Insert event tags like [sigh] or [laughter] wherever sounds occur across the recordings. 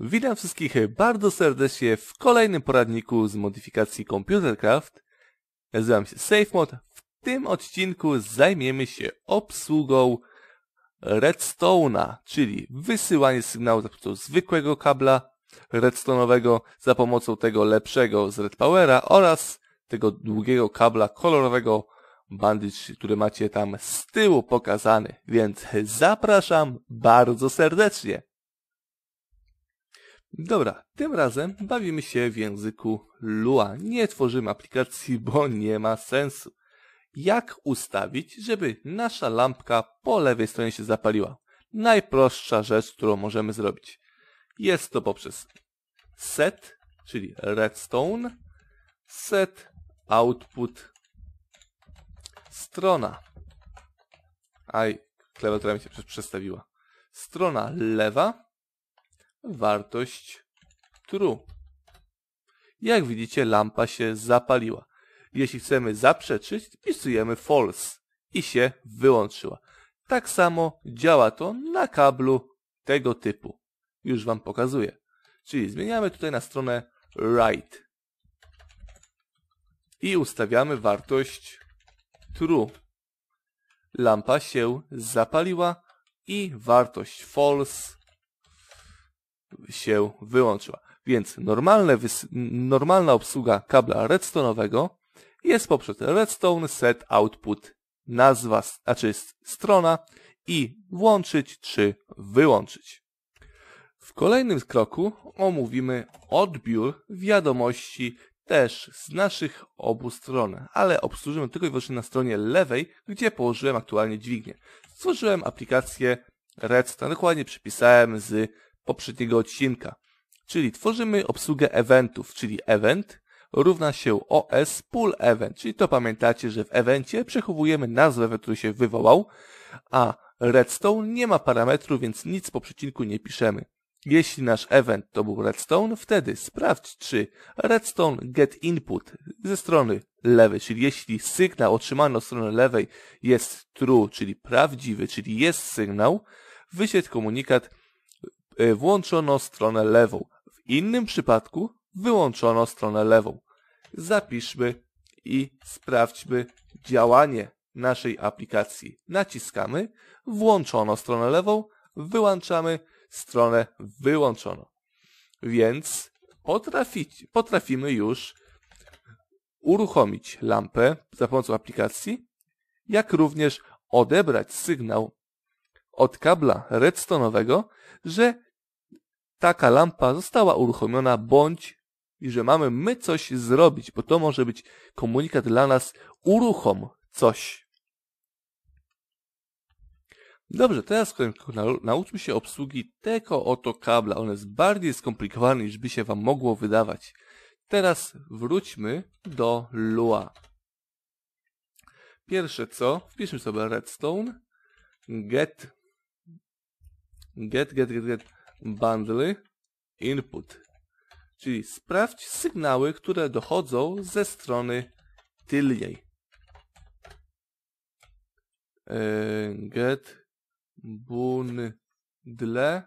Witam wszystkich bardzo serdecznie w kolejnym poradniku z modyfikacji Computercraft. Nazywam się SafeMod. W tym odcinku zajmiemy się obsługą redstone'a, czyli wysyłanie sygnału za pomocą zwykłego kabla redstone'owego za pomocą tego lepszego z Red Powera oraz tego długiego kabla kolorowego bandage, który macie tam z tyłu pokazany. Więc zapraszam bardzo serdecznie. Dobra, tym razem bawimy się w języku Lua. Nie tworzymy aplikacji, bo nie ma sensu. Jak ustawić, żeby nasza lampka po lewej stronie się zapaliła? Najprostsza rzecz, którą możemy zrobić. Jest to poprzez set, czyli redstone, set output strona. Aj, klawiatura mi się przestawiła. Strona lewa, wartość true. Jak widzicie, lampa się zapaliła. Jeśli chcemy zaprzeczyć, wpisujemy false i się wyłączyła. Tak samo działa to na kablu tego typu. Już Wam pokazuję. Czyli zmieniamy tutaj na stronę right i ustawiamy wartość true. Lampa się zapaliła i wartość false się wyłączyła. Więc normalna obsługa kabla redstone'owego jest poprzez redstone set output nazwa, znaczy strona i włączyć czy wyłączyć. W kolejnym kroku omówimy odbiór wiadomości też z naszych obu stron, ale obsłużymy tylko i wyłącznie na stronie lewej, gdzie położyłem aktualnie dźwignię. Stworzyłem aplikację Redstone, dokładnie przypisałem z poprzedniego odcinka. Czyli tworzymy obsługę eventów, czyli event równa się os pull event, czyli to pamiętacie, że w evencie przechowujemy nazwę, który się wywołał, a redstone nie ma parametru, więc nic po przecinku nie piszemy. Jeśli nasz event to był redstone, wtedy sprawdź, czy redstone get input ze strony lewej, czyli jeśli sygnał otrzymany od strony lewej jest true, czyli prawdziwy, czyli jest sygnał, wyświetl komunikat E, włączono stronę lewą. W innym przypadku wyłączono stronę lewą. Zapiszmy i sprawdźmy działanie naszej aplikacji. Naciskamy, włączono stronę lewą, wyłączamy stronę wyłączono. Więc potrafić, potrafimy już uruchomić lampę za pomocą aplikacji, jak również odebrać sygnał od kabla redstone'owego, że taka lampa została uruchomiona, bądź i że mamy my coś zrobić, bo to może być komunikat dla nas, uruchom coś. Dobrze, teraz nauczmy się obsługi tego oto kabla. On jest bardziej skomplikowany niż by się wam mogło wydawać. Teraz wróćmy do Lua. Pierwsze co, wpiszmy sobie redstone, get get, get, get, get bundle input. Czyli sprawdź sygnały, które dochodzą ze strony tylnej. E, get bundle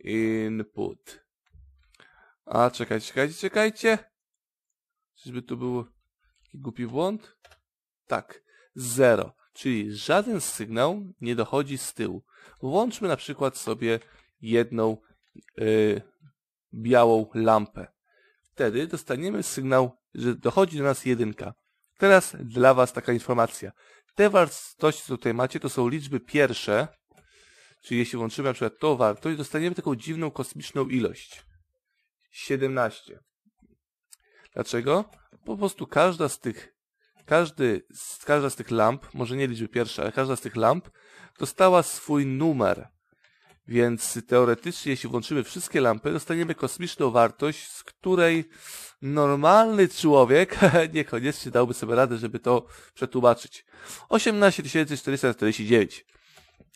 input. A, czekajcie, czekajcie, czekajcie. Czyżby tu był głupi błąd? Tak, 0 czyli żaden sygnał nie dochodzi z tyłu. Włączmy na przykład sobie jedną yy, białą lampę. Wtedy dostaniemy sygnał, że dochodzi do nas jedynka. Teraz dla Was taka informacja. Te wartości, co tutaj macie, to są liczby pierwsze, czyli jeśli włączymy na przykład tą wartość, dostaniemy taką dziwną kosmiczną ilość. 17. Dlaczego? Po prostu każda z tych każdy, każda z tych lamp, może nie liczby pierwsze, ale każda z tych lamp dostała swój numer. Więc teoretycznie, jeśli włączymy wszystkie lampy, dostaniemy kosmiczną wartość, z której normalny człowiek [laughs] niekoniecznie dałby sobie radę, żeby to przetłumaczyć. 18449.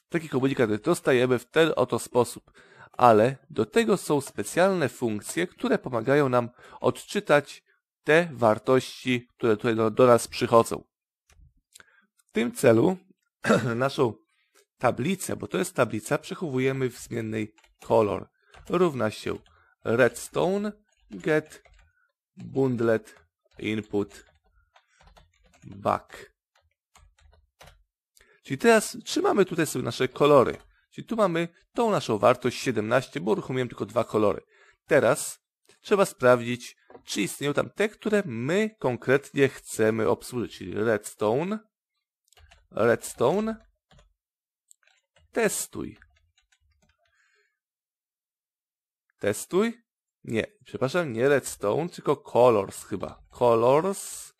Taki komunikat dostajemy w ten oto sposób. Ale do tego są specjalne funkcje, które pomagają nam odczytać te wartości, które tutaj do, do nas przychodzą. W tym celu [clears throat] naszą tablicę, bo to jest tablica, przechowujemy w zmiennej color. Równa się redstone get bundlet input back. Czyli teraz trzymamy tutaj sobie nasze kolory. Czyli tu mamy tą naszą wartość 17, bo uruchomiłem tylko dwa kolory. Teraz trzeba sprawdzić, czy istnieją tam te, które my konkretnie chcemy obsłużyć, czyli redstone, redstone, testuj. Testuj? Nie, przepraszam, nie redstone, tylko colors chyba. Colors.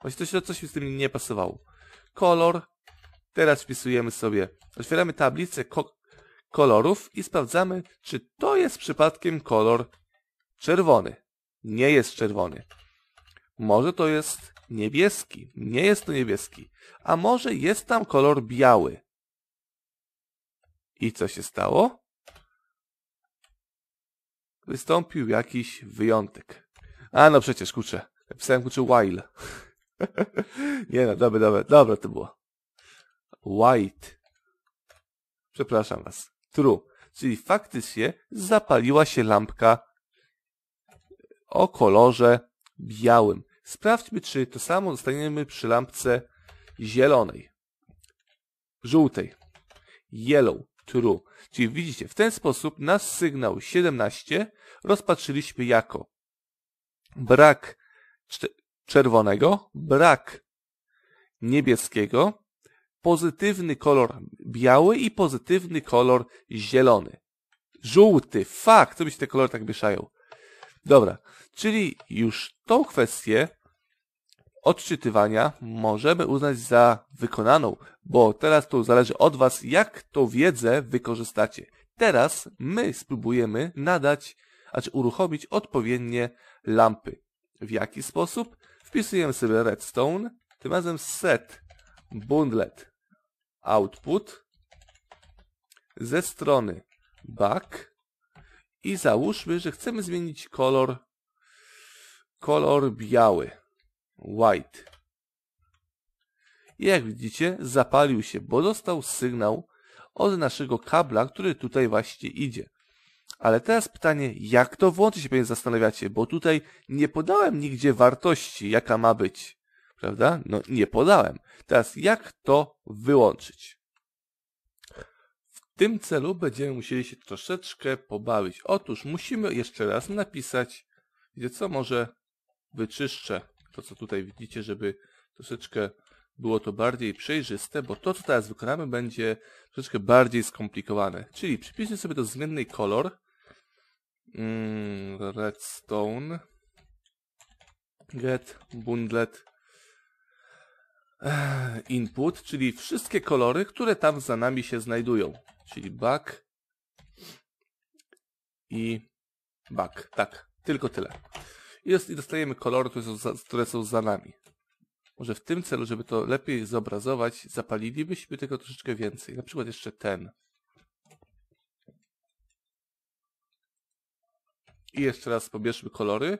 Właśnie coś, coś mi z tym nie pasowało. Kolor. Teraz wpisujemy sobie, otwieramy tablicę ko kolorów i sprawdzamy, czy to jest przypadkiem kolor czerwony. Nie jest czerwony. Może to jest niebieski. Nie jest to niebieski. A może jest tam kolor biały. I co się stało? Wystąpił jakiś wyjątek. A no przecież, kurczę. Pisałem kurczę while. [laughs] Nie no, dobre, dobre, dobre to było. White. Przepraszam was. True. Czyli faktycznie zapaliła się lampka o kolorze białym. Sprawdźmy, czy to samo dostaniemy przy lampce zielonej. Żółtej. Yellow. True. Czyli widzicie, w ten sposób nasz sygnał 17 rozpatrzyliśmy jako brak czerwonego, brak niebieskiego, pozytywny kolor biały i pozytywny kolor zielony. Żółty, fakt, co by się te kolory tak mieszają. Dobra, czyli już tą kwestię odczytywania możemy uznać za wykonaną, bo teraz to zależy od Was, jak tą wiedzę wykorzystacie. Teraz my spróbujemy nadać, znaczy uruchomić odpowiednie lampy. W jaki sposób? Wpisujemy sobie redstone, tym razem set bundlet output ze strony back i załóżmy, że chcemy zmienić kolor kolor biały white. I jak widzicie, zapalił się, bo dostał sygnał od naszego kabla, który tutaj właśnie idzie. Ale teraz pytanie, jak to włączyć, pewnie zastanawiacie, bo tutaj nie podałem nigdzie wartości, jaka ma być. Prawda? No nie podałem. Teraz jak to wyłączyć? W tym celu będziemy musieli się troszeczkę pobawić. Otóż musimy jeszcze raz napisać, gdzie co może wyczyszczę to, co tutaj widzicie, żeby troszeczkę było to bardziej przejrzyste, bo to, co teraz wykonamy, będzie troszeczkę bardziej skomplikowane. Czyli przypiszmy sobie do zmiennej kolor mm, redstone get bundlet input, czyli wszystkie kolory, które tam za nami się znajdują. Czyli back i back. Tak, tylko tyle. I dostajemy kolory, które są, za, które są za nami. Może w tym celu, żeby to lepiej zobrazować, zapalilibyśmy tego troszeczkę więcej. Na przykład jeszcze ten. I jeszcze raz pobierzmy kolory.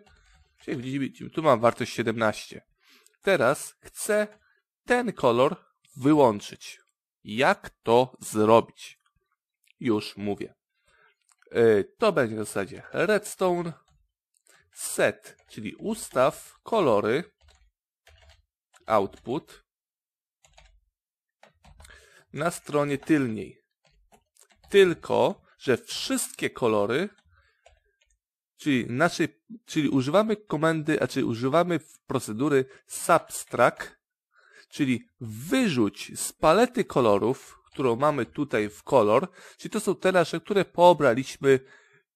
Czyli widzimy, tu mam wartość 17. Teraz chcę ten kolor wyłączyć. Jak to zrobić? Już mówię. E, to będzie w zasadzie redstone set, czyli ustaw kolory output na stronie tylniej. Tylko, że wszystkie kolory, czyli, naszej, czyli używamy komendy, a czyli używamy procedury subtract, czyli wyrzuć z palety kolorów, którą mamy tutaj w kolor, czyli to są te nasze, które pobraliśmy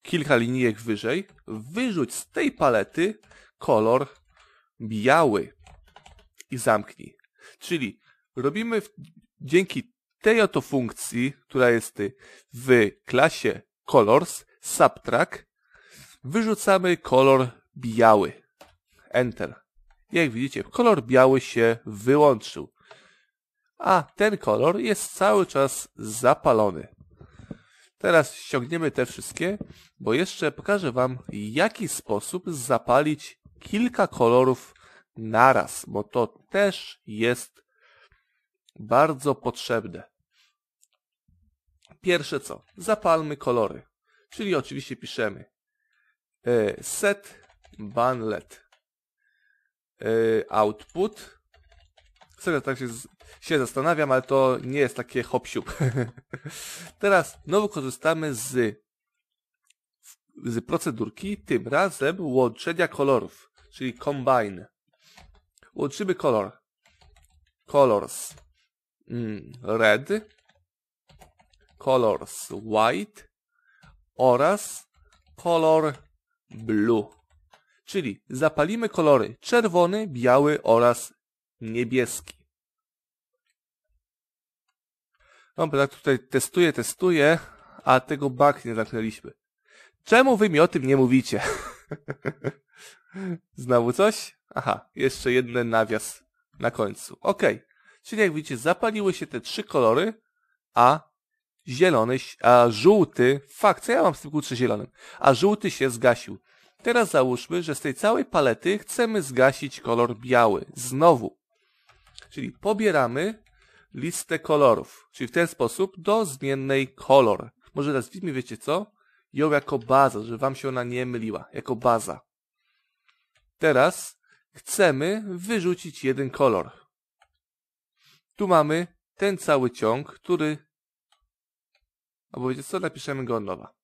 kilka linijek wyżej, wyrzuć z tej palety kolor biały i zamknij. Czyli robimy w, dzięki tej oto funkcji, która jest w klasie colors, subtract, wyrzucamy kolor biały. Enter. Jak widzicie, kolor biały się wyłączył. A ten kolor jest cały czas zapalony. Teraz ściągniemy te wszystkie, bo jeszcze pokażę Wam, jaki sposób zapalić kilka kolorów naraz, bo to też jest bardzo potrzebne. Pierwsze co? Zapalmy kolory. Czyli oczywiście piszemy e, set banlet e, output. Serio, tak się, się zastanawiam, ale to nie jest takie hop [laughs] Teraz znowu korzystamy z, z procedurki, tym razem łączenia kolorów, czyli combine. Łączymy kolor. Colors mm, red, colors white oraz kolor blue. Czyli zapalimy kolory czerwony, biały oraz niebieski. Dobra, tak tutaj testuję, testuję, a tego bug nie zamknęliśmy. Czemu wy mi o tym nie mówicie? [laughs] Znowu coś? Aha, jeszcze jeden nawias na końcu. Ok. Czyli jak widzicie, zapaliły się te trzy kolory, a zielony, a żółty, fakt, co ja mam z tym kurczę zielonym, a żółty się zgasił. Teraz załóżmy, że z tej całej palety chcemy zgasić kolor biały. Znowu. Czyli pobieramy listę kolorów, czyli w ten sposób do zmiennej kolor. Może nazwijmy, wiecie co? Ją jako baza, żeby wam się ona nie myliła, jako baza. Teraz chcemy wyrzucić jeden kolor. Tu mamy ten cały ciąg, który Albo wiecie co? Napiszemy go od nowa.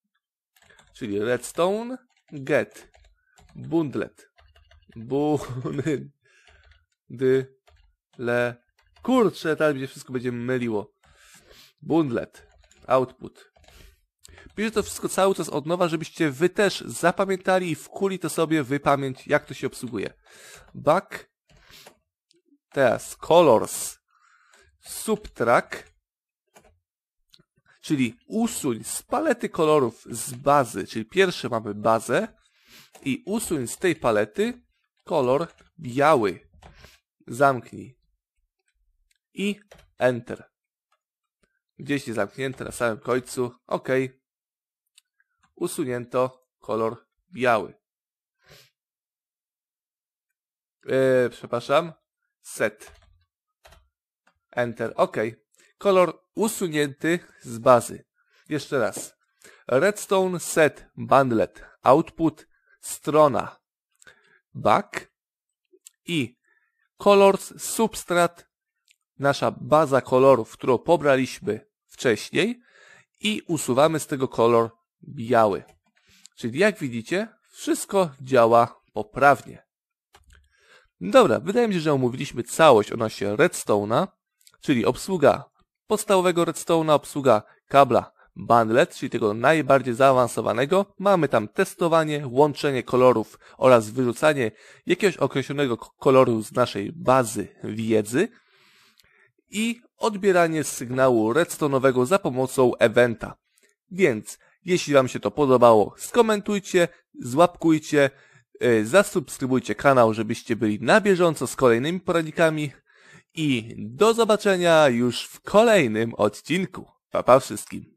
Czyli redstone get bundlet bundle kurczę, mi się wszystko będzie myliło. Bundlet output Piszę to wszystko cały czas od nowa, żebyście wy też zapamiętali i wkuli to sobie w pamięć, jak to się obsługuje. Back teraz colors subtract czyli usuń z palety kolorów z bazy, czyli pierwsze mamy bazę i usuń z tej palety kolor biały. Zamknij. I Enter. Gdzieś jest zamknięte na samym końcu. OK. Usunięto kolor biały. Eee, przepraszam. Set. Enter. OK. Kolor usunięty z bazy. Jeszcze raz. Redstone set bundlet output strona back i colors substrat nasza baza kolorów, którą pobraliśmy wcześniej i usuwamy z tego kolor biały. Czyli jak widzicie, wszystko działa poprawnie. Dobra, wydaje mi się, że omówiliśmy całość odnośnie redstone'a, czyli obsługa podstawowego redstone'a obsługa kabla bundlet, czyli tego najbardziej zaawansowanego. Mamy tam testowanie, łączenie kolorów oraz wyrzucanie jakiegoś określonego koloru z naszej bazy wiedzy i odbieranie sygnału redstone'owego za pomocą eventa. Więc jeśli Wam się to podobało, skomentujcie, złapkujcie, yy, zasubskrybujcie kanał, żebyście byli na bieżąco z kolejnymi poradnikami i do zobaczenia już w kolejnym odcinku. Pa, pa wszystkim.